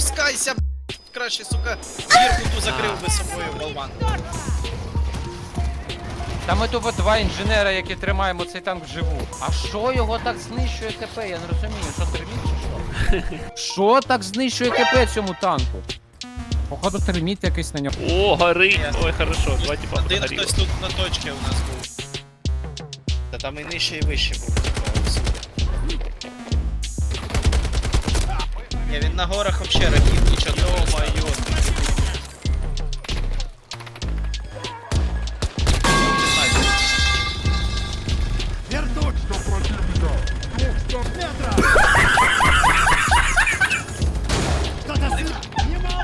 спускайся, б***ь. краще, сука, дірку ту закрив би собою, болван. Там ми тупо два інженера, які тримаємо цей танк вживу. А що його так знищує КП? Я не розумію, що терміт чи що? Що так знищує КП цьому танку? Походу терміт якийсь на ньому. О, горить. Ясно. Ой, хорошо, два типа Один хтось тут на точці у нас був. Та там і нижче, і вище був. Ні, він на горах вообще раків, нічого, то моє.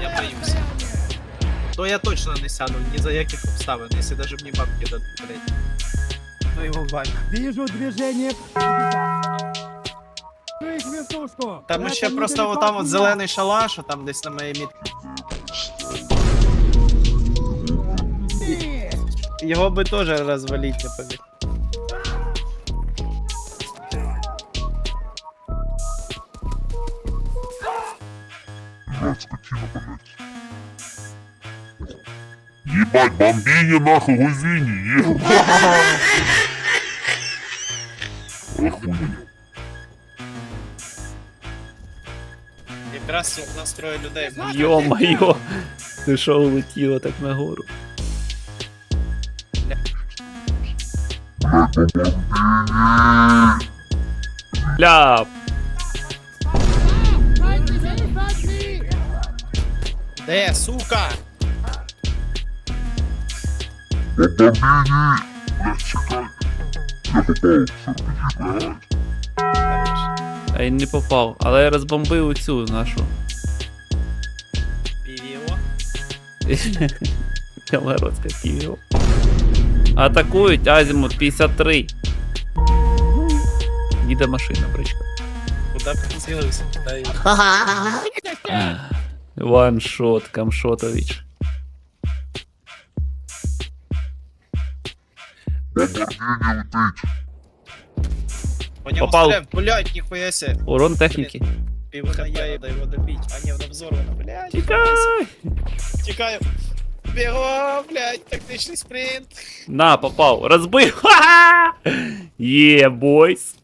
Я боюсь. То я точно не сяду, ні за яких обставин, якщо даже мені бабки дадуть, блядь. Ну його бать. Вижу движение. Их вертушку. Там ще просто отам от от зелений шалаш, а там десь на моїй мітці. Його би теж розвалити не побіг. Ебать, бомбини нахуй, гузини, ебать. Охуенно. Якраз тут настрої людей. Йо-моє. Ти що улетіло так нагору? Ля, Де, сука? Чекай. Я попал. Все, а я не попав, але я розбомбив цю нашу. Півіо. Білгородська Київ. Атакують Азімут 53. Їде машина, бричка. Куда б ти цілився? Та й- Ваншот, Камшотович. Бомбини летить. По ньому Попав. стріляв, блядь, ніхуя се. Урон техніки. Півка я дай його добить. А ні, воно взорвано, блядь. Тікай! Тікаю. Бігом, блядь, тактичний спринт. На, попав. Розбив. Ха-ха! Є, бойс.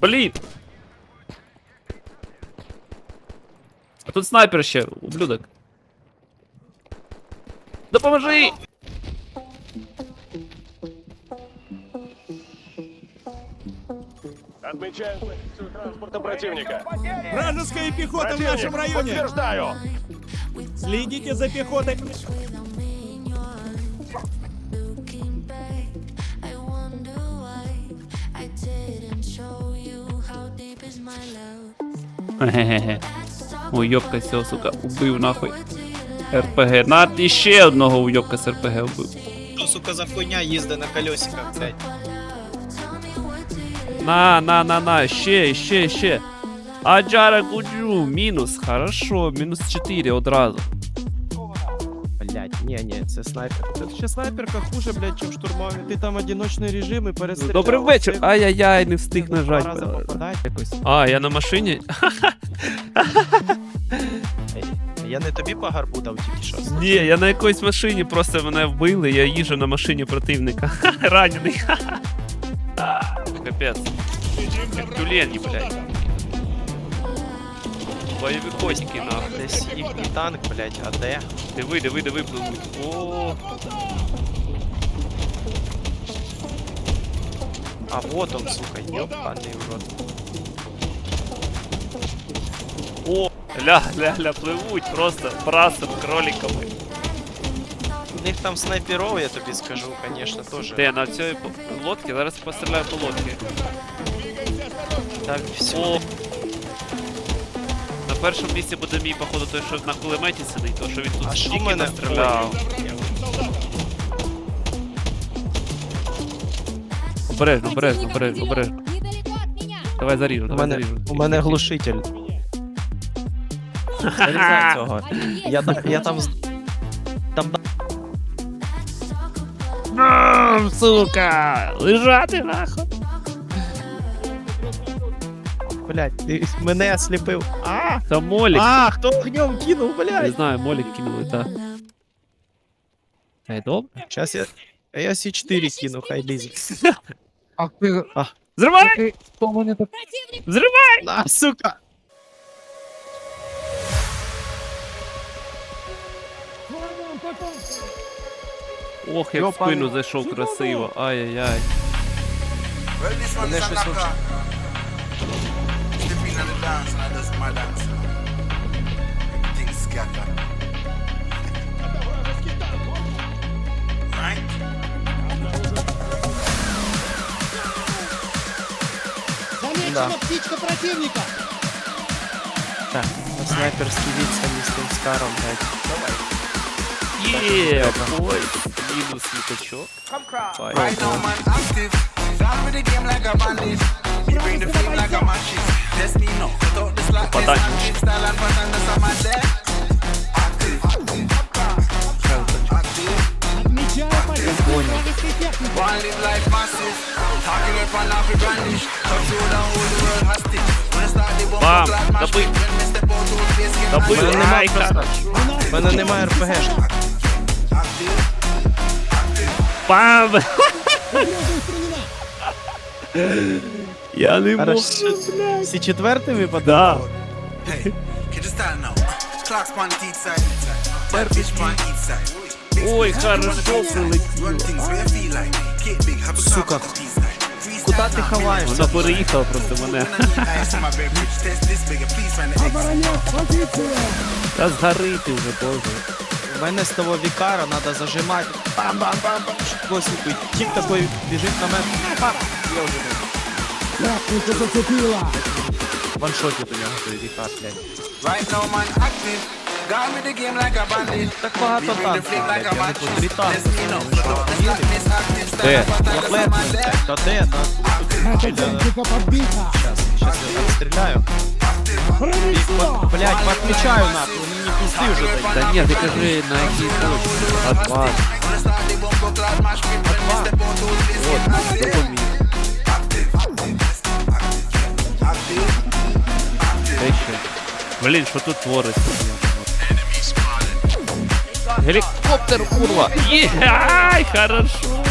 Блін. А тут снайпер ще, ублюдок. Допоможи! Отмечаем позицию транспорта противника. Вражеская пехота в нашем районе. Подтверждаю. Следите за пехотой. Looking back, I wonder why I didn't show you how deep is my love. Хе-хе-хе. Ой, йобка сього, сука, убив нахуй. РПГ. На, і ще одного уйобка з РПГ вбив. Що, сука, за хуйня їздить на колесиках, блядь. На, на, на, на, ще, ще, ще. Аджара Гуджу, мінус, хорошо, мінус 4 одразу. Блять, не, не, це снайпер. Це ще снайперка хуже, блять, чим штурмові. Ти там одиночний режим і перестріляв. Добрий вечір. Ти Ай-яй-яй, не встиг два нажать. рази попадать якось. А, я на машині? Я не тобі по гарбу дав тільки що. Ні, я на якоїсь машині, просто мене вбили, я їжджу на машині противника. Ранений. Капець. Як тюлені, блядь. Бойовикоськи, нахуй. Десь їхній танк, блядь, а де? Диви, диви, диви, пливуть. О, А вот он, сука, ёбаний в рот. о, ля, ля, ля, пливуть просто прасом, кроликами. У них там снайперов, я тобі скажу, конечно, теж. Де, на цій лодці? Зараз постріляю по лодці. Так, все. О! На першому місці буде мій, походу, той, що на кулеметі сидить, то що він тут А що в стільки мене? настріляв. Обережно, обережно, обережно, обережно. Давай заріжу, У давай мене, заріжу. у мене глушитель. Зарізай цього. Я там, я там з- Нам, сука! Лежати нахуй! Блять, ти мене осліпив. А! Та молік. А, хто огнем кинув, Не блядь? знаю, молік кинули, та. Ей, добре. Сейчас я... а Я С4 кину, хай лізет. А ти... Зривай! ти- Хто мене так... Зривай! На, сука! Ох, як в Йопан. спину зайшов красиво. Ай-яй-яй. Мене щось вообще... Да. Так, на снайперский вид самі з тим скаром, блядь. Right bring how my day. Active. Active. One live life massive. Talking up and off with brandish. Touch road and hold the world hostage. I start the bomb, Бам! clap mash When me step out to the place, get Добий. Мене немає РПГшки. Side. Bad bitch on each side. Big Ой, хорошо прилетіло. Сука. Куда ти now. ховаєшся? Вона переїхала просто мене. Та згорити вже, боже. Мене з того вікара треба зажимати. Бам-бам-бам-бам. щоб Хтось убить. Тіп такий біжить на мене. Бам! Я вже не. Ваншотить у нього той вікар, блядь. Right now, man, active. Got me the game like a bandit. Так багато танків, блядь, я не по три танки. Де? Я плетний, блядь. Та де? Та... Щас, щас я там стріляю. Блядь, подключаю нахуй, вони не пізди вже дають. Та ні, ти кажи, на якій точці. А два. When I start the bumper clad mash pit, when me step out to the place, От, get active. допоміг. Active. Де ще? Блін, що тут твориться? Гелікоптер, курва! Є, ай, хорошо!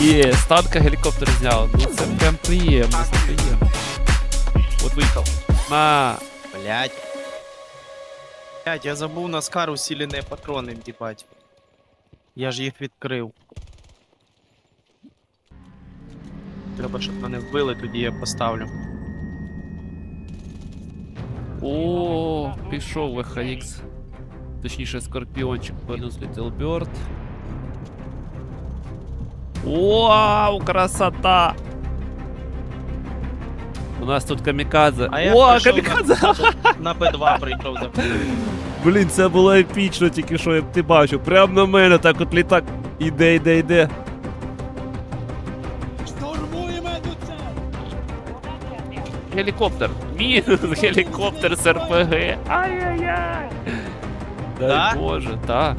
Є, з танка гелікоптер зняв. Ну це прям приємно, це приємно. От виїхав. На. Блядь. Блядь, я забув на скар усилені патрони вдівати. Я ж їх відкрив. Треба, щоб мене вбили, тоді я поставлю. О, пішов VHX. Точніше, скорпіончик плюс Little Bird. Вау, красота! У нас тут камікадзе. А я О, прийшов камікадзе! На П2 прийшов за Блін, це було епічно, тільки що я б ти бачив. Прям на мене так от літак. Іде, іде, іде. Гелікоптер. Мінус гелікоптер з РПГ. Ай-яй-яй. Дай Да? Боже, так.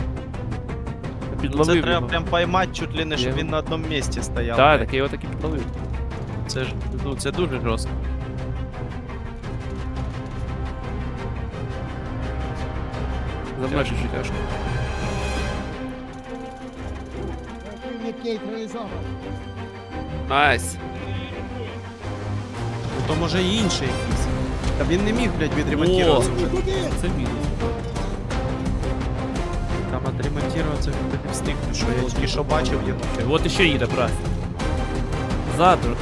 Це Підловив треба його. прям поймати чуть ли не, щоб він на одному місці стояв. Так, так я його таки підловив. Це ж ну, це дуже жорстко. За мною чуть-чуть тяжко. Найс. Ну то може і інший якийсь. Та він не міг, блядь, відремонтуватися вже. Це мінус. Там відремонтуватися він би не встиг, що я тільки що бачив його. От іще їде, брат. Ззаду.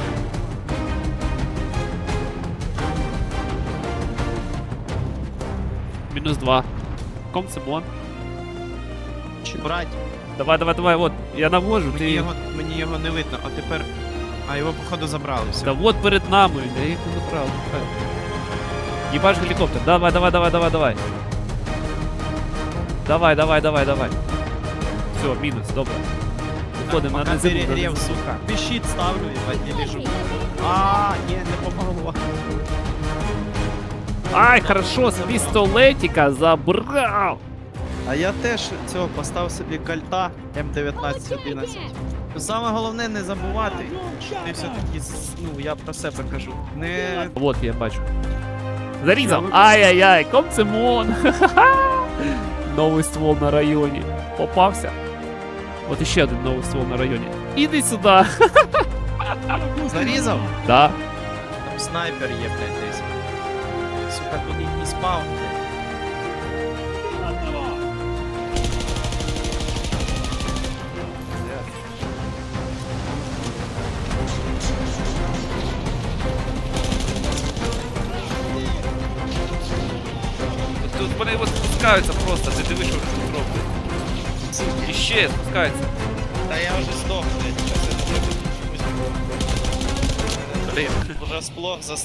Мінус два. Комсимон. Чи брать? Давай, давай, давай, от. Я навожу, Мені ти. його, мені його не видно, а тепер. А його походу забрали все. Та от перед нами, я їх не чекай. Їбаш гелікоптер. Давай, давай, давай, давай, давай. Давай, давай, давай, давай. Все, мінус, добре. Виходимо на Пока незиму. перегрів, сука. Пищит ставлю, ебать, не лежу. А, ні, не помогло. Ай, хорошо, з пістолетика забрав. А я теж цього постав собі кальта М1911. Саме головне не забувати, що ти все-таки, ну я про себе кажу. Не Вот я бачу. Зарізав! Ай-яй-яй, комцемон! Новий ствол на районі. Попався. От іще один новий ствол на районі. Іди сюди. зарізав. Да. Там снайпер є, блядь, десь. Сука, тут і спав, блядь. Тут, тут вони от спускаються просто, ти дивиш, що вони тут роблять. І ще спускаються. Та я вже здох, блядь. Щас я не буду. Блін. Вже сплох за